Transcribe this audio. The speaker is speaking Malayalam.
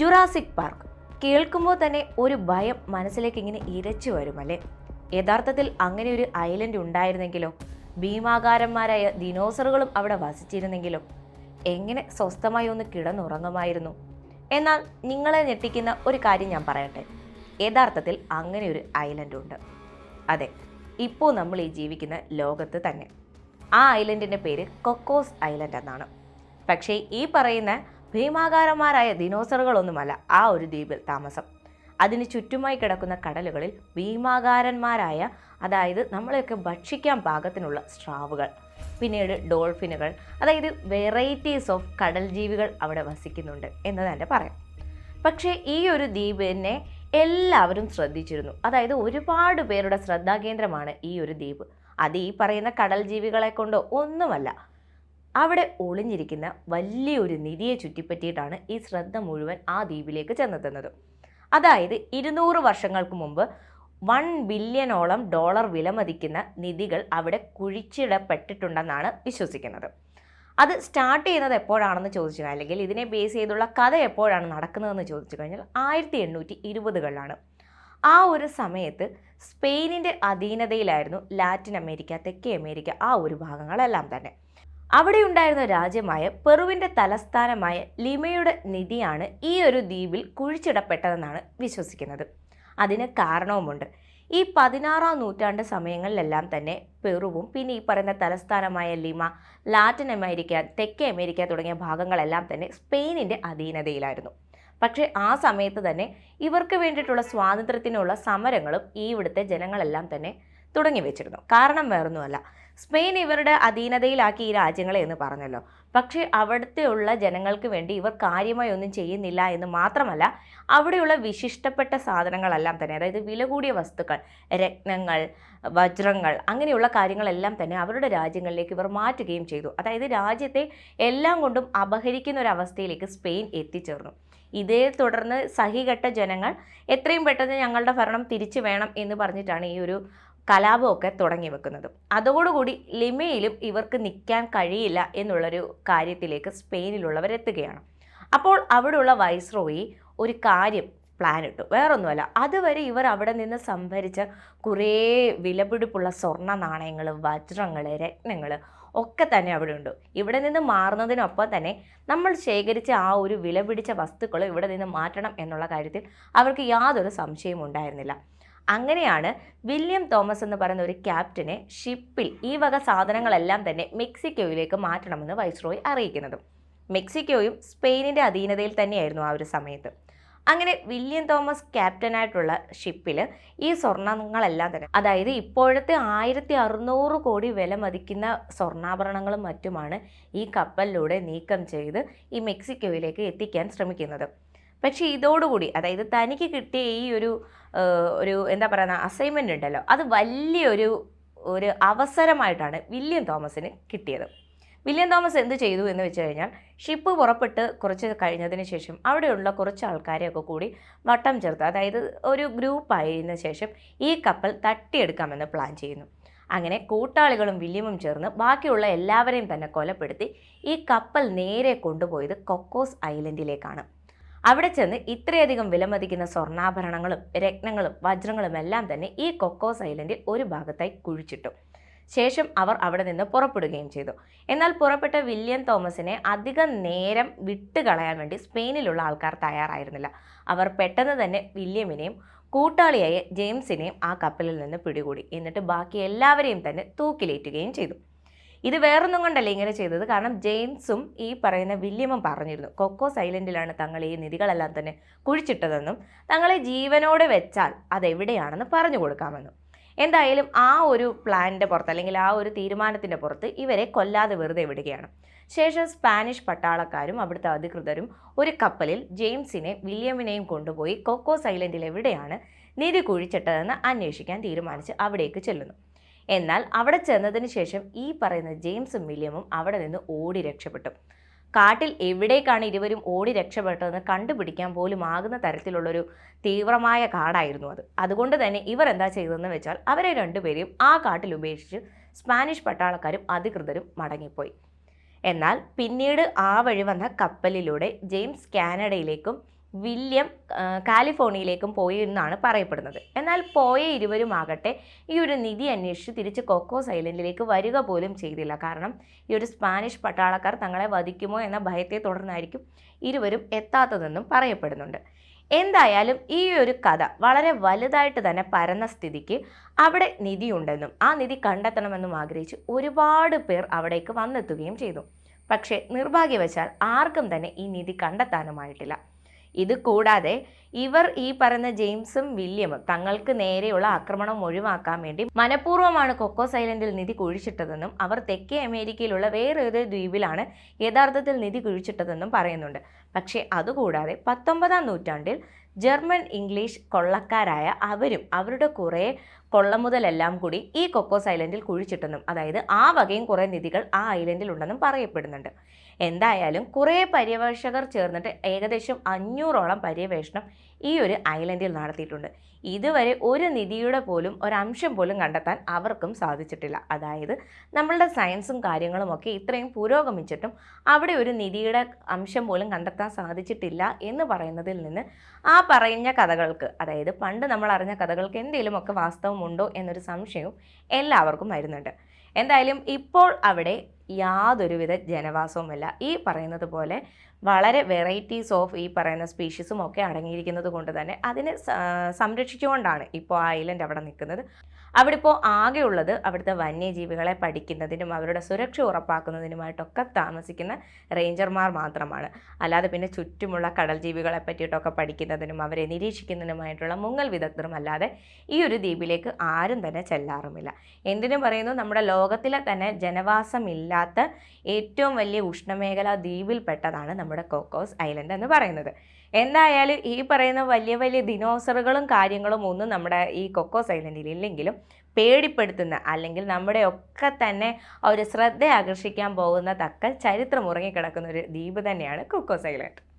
Jurassic park. കേൾക്കുമ്പോൾ തന്നെ ഒരു ഭയം മനസ്സിലേക്ക് ഇങ്ങനെ ഇരച്ചു വരുമല്ലേ യഥാർത്ഥത്തിൽ അങ്ങനെ ഒരു ഐലൻഡ് ഉണ്ടായിരുന്നെങ്കിലോ? ഭീമാകാരന്മാരായ ദിനോസറുകളും അവിടെ വസിച്ചിരുന്നെങ്കിലോ? എങ്ങനെ സ്വസ്ഥമായി ഒന്ന് കിടന്നുറങ്ങുമായിരുന്നു? എന്നാൽ നിങ്ങളെ ഞെട്ടിക്കുന്ന ഒരു കാര്യം ഞാൻ പറയട്ടെ. യഥാർത്ഥത്തിൽ അങ്ങനെ ഒരു ഐലൻഡ് ഉണ്ട്. അതെ ഇപ്പോൾ നമ്മൾ ഈ ജീവിക്കുന്ന ലോകത്ത് തന്നെ. ആ ഐലൻഡിന്റെ പേര് കൊക്കോസ് ഐലൻഡ് എന്നാണ്. പക്ഷേ ഈ പറയുന്ന ഭീമാകാരന്മാരായ ദിനോസറുകളൊന്നുമല്ല ആ ഒരു ദ്വീപിൽ താമസം. അതിന് ചുറ്റുമായി കിടക്കുന്ന കടലുകളിൽ ഭീമാകാരന്മാരായ അതായത് നമ്മളെയൊക്കെ ഭക്ഷിക്കാൻ പാകത്തിനുള്ള സ്രാവുകൾ പിന്നീട് ഡോൾഫിനുകൾ അതായത് വെറൈറ്റീസ് ഓഫ് കടൽ ജീവികൾ അവിടെ വസിക്കുന്നുണ്ട് എന്ന് തന്നെ പറയാം പക്ഷേ ഈ ഒരു ദ്വീപിനെ എല്ലാവരും ശ്രദ്ധിച്ചിരുന്നു. അതായത് ഒരുപാട് പേരുടെ ശ്രദ്ധാകേന്ദ്രമാണ് ഈ ഒരു ദ്വീപ്. അത് ഈ പറയുന്ന കടൽ ജീവികളെ കൊണ്ടോ ഒന്നുമല്ല അവിടെ ഒളിഞ്ഞിരിക്കുന്ന വലിയൊരു നിധിയെ ചുറ്റിപ്പറ്റിയിട്ടാണ് ഈ ശ്രദ്ധ മുഴുവൻ ആ ദ്വീപിലേക്ക് ചെന്നെത്തുന്നത്. അതായത് ഇരുന്നൂറ് വർഷങ്ങൾക്ക് മുമ്പ് വൺ ബില്യണോളം ഡോളർ വിലമതിക്കുന്ന നിധികൾ അവിടെ കുഴിച്ചിടപ്പെട്ടിട്ടുണ്ടെന്നാണ് വിശ്വസിക്കുന്നത്. അത് സ്റ്റാർട്ട് ചെയ്യുന്നത് എപ്പോഴാണെന്ന് ചോദിച്ചു അല്ലെങ്കിൽ ഇതിനെ ബേസ് ചെയ്തുള്ള കഥ എപ്പോഴാണ് നടക്കുന്നതെന്ന് ചോദിച്ചു കഴിഞ്ഞാൽ ആയിരത്തി എണ്ണൂറ്റി ഇരുപതുകളിലാണ് ആ ഒരു സമയത്ത് സ്പെയിനിന്റെ അധീനതയിലായിരുന്നു ലാറ്റിൻ അമേരിക്ക തെക്കേ അമേരിക്ക ആ ഒരു ഭാഗങ്ങളെല്ലാം തന്നെ. അവിടെ ഉണ്ടായിരുന്ന രാജ്യമായ പെറുവിന്റെ തലസ്ഥാനമായ ലിമയുടെ നിധിയാണ് ഈ ഒരു ദ്വീപിൽ കുഴിച്ചിടപ്പെട്ടതെന്നാണ് വിശ്വസിക്കുന്നത്. അതിന് കാരണവുമുണ്ട്. ഈ പതിനാറാം നൂറ്റാണ്ട് സമയങ്ങളിലെല്ലാം തന്നെ പെറുവും പിന്നെ ഈ പറയുന്ന തലസ്ഥാനമായ ലിമ ലാറ്റിൻ അമേരിക്ക തെക്കേ അമേരിക്ക തുടങ്ങിയ ഭാഗങ്ങളെല്ലാം തന്നെ സ്പെയിനിന്റെ അധീനതയിലായിരുന്നു. പക്ഷേ ആ സമയത്ത് തന്നെ ഇവർക്ക് വേണ്ടിയിട്ടുള്ള സ്വാതന്ത്ര്യത്തിനുള്ള സമരങ്ങളും ഈ ഇവിടുത്തെ ജനങ്ങളെല്ലാം തന്നെ തുടങ്ങി വെച്ചിരുന്നു കാരണം വേറൊന്നുമല്ല. സ്പെയിൻ ഇവരുടെ അധീനതയിലാക്കി ഈ രാജ്യങ്ങളെ എന്ന് പറഞ്ഞല്ലോ. പക്ഷേ അവിടുത്തെയുള്ള ജനങ്ങൾക്ക് വേണ്ടി ഇവർ കാര്യമായി ഒന്നും ചെയ്യുന്നില്ല എന്ന് മാത്രമല്ല അവിടെയുള്ള വിശിഷ്ടപ്പെട്ട സാധനങ്ങളെല്ലാം തന്നെ അതായത് വില കൂടിയ വസ്തുക്കൾ രത്നങ്ങൾ വജ്രങ്ങൾ അങ്ങനെയുള്ള കാര്യങ്ങളെല്ലാം തന്നെ അവരുടെ രാജ്യങ്ങളിലേക്ക് ഇവർ മാറ്റുകയും ചെയ്തു. അതായത് രാജ്യത്തെ എല്ലാം കൊണ്ടും അപഹരിക്കുന്ന ഒരു അവസ്ഥയിലേക്ക് സ്പെയിൻ എത്തിച്ചേർന്നു. ഇതേ തുടർന്ന് സഹികെട്ട ജനങ്ങൾ എത്രയും പെട്ടെന്ന് ഞങ്ങളുടെ ഭരണം തിരിച്ചു വേണം എന്ന് പറഞ്ഞിട്ടാണ് ഈ ഒരു കലാപമൊക്കെ തുടങ്ങി വെക്കുന്നത്. അതോടുകൂടി ലിമയിലും ഇവർക്ക് നിൽക്കാൻ കഴിയില്ല എന്നുള്ളൊരു കാര്യത്തിലേക്ക് സ്പെയിനിലുള്ളവർ എത്തുകയാണ്. അപ്പോൾ അവിടെയുള്ള വൈസ്രോയി ഒരു കാര്യം പ്ലാൻ ഇട്ടു വേറൊന്നുമല്ല അതുവരെ ഇവർ അവിടെ നിന്ന് സംഭരിച്ച കുറേ വിലപിടിപ്പുള്ള സ്വർണ നാണയങ്ങൾ വജ്രങ്ങൾ രത്നങ്ങൾ ഒക്കെ തന്നെ അവിടെ ഉണ്ട്. ഇവിടെ നിന്ന് മാറുന്നതിനൊപ്പം തന്നെ നമ്മൾ ശേഖരിച്ച ആ ഒരു വിലപിടിച്ച വസ്തുക്കൾ ഇവിടെ നിന്ന് മാറ്റണം എന്നുള്ള കാര്യത്തിൽ അവർക്ക് യാതൊരു സംശയവും ഉണ്ടായിരുന്നില്ല. അങ്ങനെയാണ് വില്യം തോമസ് എന്ന് പറയുന്ന ഒരു ക്യാപ്റ്റനെ ഷിപ്പിൽ ഈ വക സാധനങ്ങളെല്ലാം തന്നെ മെക്സിക്കോയിലേക്ക് മാറ്റണമെന്ന് വൈസ്രോയി അറിയിക്കുന്നത്. മെക്സിക്കോയും സ്പെയിനിന്റെ അധീനതയിൽ തന്നെയായിരുന്നു ആ ഒരു സമയത്ത്. അങ്ങനെ വില്യം തോമസ് ക്യാപ്റ്റനായിട്ടുള്ള ഷിപ്പിൽ ഈ സ്വർണങ്ങളെല്ലാം തന്നെ അതായത് ഇപ്പോഴത്തെ ആയിരത്തി അറുന്നൂറ് കോടി വില മതിക്കുന്ന സ്വർണാഭരണങ്ങളും മറ്റുമാണ് ഈ കപ്പലിലൂടെ നീക്കം ചെയ്ത് ഈ മെക്സിക്കോയിലേക്ക് എത്തിക്കാൻ ശ്രമിക്കുന്നത്. പക്ഷേ ഇതോടുകൂടി അതായത് തനിക്ക് കിട്ടിയ ഈ ഒരു ഒരു എന്താ പറയുക അസൈൻമെന്റ് ഉണ്ടല്ലോ അത് വലിയൊരു ഒരു അവസരമായിട്ടാണ് വില്യം തോമസിന് കിട്ടിയത്. വില്യം തോമസ് എന്ത് ചെയ്തു എന്ന് വെച്ച് കഴിഞ്ഞാൽ ഷിപ്പ് പുറപ്പെട്ട് കുറച്ച് കഴിഞ്ഞതിന് ശേഷം അവിടെയുള്ള കുറച്ച് ആൾക്കാരെയൊക്കെ കൂടി വട്ടം ചേർത്ത് അതായത് ഒരു ഗ്രൂപ്പായതിനു ശേഷം ഈ കപ്പൽ തട്ടിയെടുക്കാമെന്ന് പ്ലാൻ ചെയ്യുന്നു. അങ്ങനെ കൂട്ടാളികളും വില്യമും ചേർന്ന് ബാക്കിയുള്ള എല്ലാവരെയും തന്നെ കൊലപ്പെടുത്തി ഈ കപ്പൽ നേരെ കൊണ്ടുപോയത് കൊക്കോസ് ഐലൻഡിലേക്കാണ് അവിടെ ചെന്ന് ഇത്രയധികം വിലമതിക്കുന്ന സ്വർണാഭരണങ്ങളും രത്നങ്ങളും വജ്രങ്ങളും എല്ലാം തന്നെ ഈ കൊക്കോസ് ഐലൻഡിൽ ഒരു ഭാഗത്തായി കുഴിച്ചിട്ടു. ശേഷം അവർ അവിടെ നിന്ന് പുറപ്പെടുകയും ചെയ്തു. എന്നാൽ പുറപ്പെട്ട വില്യം തോമസിനെ അധികം നേരം വിട്ടുകളയാൻ വേണ്ടി സ്പെയിനിലുള്ള ആൾക്കാർ തയ്യാറായിരുന്നില്ല. അവർ പെട്ടെന്ന് തന്നെ വില്യമിനെയും കൂട്ടാളിയായ ജെയിംസിനെയും ആ കപ്പലിൽ നിന്ന് പിടികൂടി. എന്നിട്ട് ബാക്കി എല്ലാവരെയും തന്നെ തൂക്കിലേറ്റുകയും ചെയ്തു. ഇത് വേറൊന്നും കൊണ്ടല്ല ഇങ്ങനെ ചെയ്തത്. കാരണം ജെയിംസും ഈ പറയുന്ന വില്യമും പറഞ്ഞിരുന്നു. കൊക്കോ സൈലന്റിലാണ് തങ്ങൾ ഈ നിധികളെല്ലാം തന്നെ കുഴിച്ചിട്ടതെന്നും തങ്ങളെ ജീവനോടെ വെച്ചാൽ അതെവിടെയാണെന്ന് പറഞ്ഞു കൊടുക്കാമെന്നും. എന്തായാലും ആ ഒരു പ്ലാനിന്റെ പുറത്ത് അല്ലെങ്കിൽ ആ ഒരു തീരുമാനത്തിന്റെ പുറത്ത് ഇവരെ കൊല്ലാതെ വെറുതെ വിടുകയാണ്. ശേഷം സ്പാനിഷ് പട്ടാളക്കാരും അവിടുത്തെ അധികൃതരും ഒരു കപ്പലിൽ ജെയിംസിനെ വില്യമിനെയും കൊണ്ടുപോയി കൊക്കോ ഐലൻഡിൽ എവിടെയാണ് നിധി കുഴിച്ചിട്ടതെന്ന് അന്വേഷിക്കാൻ തീരുമാനിച്ച് അവിടേക്ക് ചെല്ലുന്നു. എന്നാൽ അവിടെ ചെന്നതിന് ശേഷം ഈ പറയുന്ന ജെയിംസും വില്യമും അവിടെ നിന്ന് ഓടി രക്ഷപ്പെട്ടു. കാട്ടിൽ എവിടേക്കാണ് ഇരുവരും ഓടി രക്ഷപ്പെട്ടതെന്ന് കണ്ടുപിടിക്കാൻ പോലും ആകുന്ന തരത്തിലുള്ളൊരു തീവ്രമായ കാടായിരുന്നു അത്. അതുകൊണ്ട് തന്നെ ഇവർ എന്താ ചെയ്തതെന്ന് വെച്ചാൽ അവരെ രണ്ടുപേരെയും ആ കാട്ടിൽ ഉപേക്ഷിച്ച് സ്പാനിഷ് പട്ടാളക്കാരും അധികൃതരും മടങ്ങിപ്പോയി. എന്നാൽ പിന്നീട് ആ വഴി വന്ന കപ്പലിലൂടെ ജെയിംസ് കാനഡയിലേക്കും വില്യം കാലിഫോർണിയയിലേക്കും പോയി എന്നാണ് പറയപ്പെടുന്നത്. എന്നാൽ പോയ ഇരുവരും ആകട്ടെ ഈ ഒരു നിധി അന്വേഷിച്ച് തിരിച്ച് കൊക്കോ ഐലൻഡിലേക്ക് വരിക പോലും ചെയ്തില്ല. കാരണം ഈ ഒരു സ്പാനിഷ് പട്ടാളക്കാർ തങ്ങളെ വധിക്കുമോ എന്ന ഭയത്തെ തുടർന്നായിരിക്കും ഇരുവരും എത്താത്തതെന്നും പറയപ്പെടുന്നുണ്ട്. എന്തായാലും ഈ ഒരു കഥ വളരെ വലുതായിട്ട് തന്നെ പരന്ന സ്ഥിതിക്ക് അവിടെ നിധിയുണ്ടെന്നും ആ നിധി കണ്ടെത്തണമെന്നും ആഗ്രഹിച്ച് ഒരുപാട് പേർ അവിടേക്ക് വന്നെത്തുകയും ചെയ്തു. പക്ഷേ നിർഭാഗ്യവശാൽ ആർക്കും തന്നെ ഈ നിധി കണ്ടെത്താനുമായിട്ടില്ല. ഇത് കൂടാതെ ഇവർ ഈ പറയുന്ന ജെയിംസും വില്യമും തങ്ങൾക്ക് നേരെയുള്ള ആക്രമണം ഒഴിവാക്കാൻ വേണ്ടി മനഃപൂർവമാണ് കൊക്കോ ഐലൻഡിൽ നിധി കുഴിച്ചിട്ടതെന്നും അവർ തെക്കേ അമേരിക്കയിലുള്ള വേറൊരു ദ്വീപിലാണ് യഥാർത്ഥത്തിൽ നിധി കുഴിച്ചിട്ടതെന്നും പറയുന്നുണ്ട്. പക്ഷേ അതുകൂടാതെ പത്തൊമ്പതാം നൂറ്റാണ്ടിൽ ജർമ്മൻ ഇംഗ്ലീഷ് കൊള്ളക്കാരായ അവരും അവരുടെ കുറേ കൊള്ളമുതലെല്ലാം കൂടി ഈ കൊക്കോസ് ഐലൻഡിൽ കുഴിച്ചിട്ടെന്നും അതായത് ആ വകയും കുറേ നിധികൾ ആ ഐലൻഡിൽ ഉണ്ടെന്നും പറയപ്പെടുന്നുണ്ട്. എന്തായാലും കുറേ പര്യവേഷകർ ചേർന്നിട്ട് ഏകദേശം അഞ്ഞൂറോളം പര്യവേഷണം ഈ ഒരു ഐലൻഡിൽ നടത്തിയിട്ടുണ്ട്. ഇതുവരെ ഒരു നിധിയുടെ പോലും ഒരംശം പോലും കണ്ടെത്താൻ അവർക്കും സാധിച്ചിട്ടില്ല. അതായത് നമ്മളുടെ സയൻസും കാര്യങ്ങളും ഒക്കെ ഇത്രയും പുരോഗമിച്ചിട്ടും അവിടെ ഒരു നിധിയുടെ അംശം പോലും കണ്ടെത്താൻ സാധിച്ചിട്ടില്ല എന്ന് പറയുന്നതിൽ നിന്ന് ആ പറഞ്ഞ കഥകൾക്ക് അതായത് പണ്ട് നമ്മൾ അറിഞ്ഞ കഥകൾക്ക് എന്തെങ്കിലുമൊക്കെ വാസ്തവമുണ്ടോ എന്നൊരു സംശയവും എല്ലാവർക്കും വരുന്നുണ്ട്. എന്തായാലും ഇപ്പോൾ അവിടെ യാതൊരുവിധ ജനവാസവുമല്ല. ഈ പറയുന്നത് പോലെ വളരെ വെറൈറ്റീസ് ഓഫ് ഈ പറയുന്ന സ്പീഷീസും ഒക്കെ അടങ്ങിയിരിക്കുന്നത് കൊണ്ട് തന്നെ അതിനെ സംരക്ഷിച്ചുകൊണ്ടാണ് ഇപ്പോൾ ആ ഐലൻഡ് അവിടെ നിൽക്കുന്നത്. അവിടെ ഇപ്പോൾ ആകെയുള്ളത് അവിടുത്തെ വന്യജീവികളെ പഠിക്കുന്നതിനും അവരുടെ സുരക്ഷ ഉറപ്പാക്കുന്നതിനുമായിട്ടൊക്കെ താമസിക്കുന്ന റേഞ്ചർമാർ മാത്രമാണ്. അല്ലാതെ പിന്നെ ചുറ്റുമുള്ള കടൽ ജീവികളെ പറ്റിയിട്ടൊക്കെ പഠിക്കുന്നതിനും അവരെ നിരീക്ഷിക്കുന്നതിനുമായിട്ടുള്ള മുങ്ങൽ വിദഗ്ധരും അല്ലാതെ ഈ ഒരു ദ്വീപിലേക്ക് ആരും തന്നെ ചെല്ലാറുമില്ല. എന്തിനു പറയുന്നു നമ്മുടെ ലോകത്തിലെ തന്നെ ജനവാസമില്ലാത്ത ഏറ്റവും വലിയ ഉഷ്ണമേഖലാ ദ്വീപിൽപ്പെട്ടതാണ് നമ്മുടെ കോക്കോസ് ഐലൻഡ് എന്ന് പറയുന്നത്. എന്തായാലും ഈ പറയുന്ന വലിയ വലിയ ദിനോസറുകളും കാര്യങ്ങളും ഒന്നും നമ്മുടെ ഈ കൊക്കോസ് ഐലൻഡിൽ ഇല്ലെങ്കിലും പേടിപ്പെടുത്തുന്ന അല്ലെങ്കിൽ നമ്മുടെ ഒക്കെ തന്നെ ഒരു ശ്രദ്ധ ആകർഷിക്കാൻ പോകുന്ന തക്ക ചരിത്രം ഉറങ്ങിക്കിടക്കുന്ന ഒരു ദ്വീപ് തന്നെയാണ് കൊക്കോസ് ഐലൻഡ്.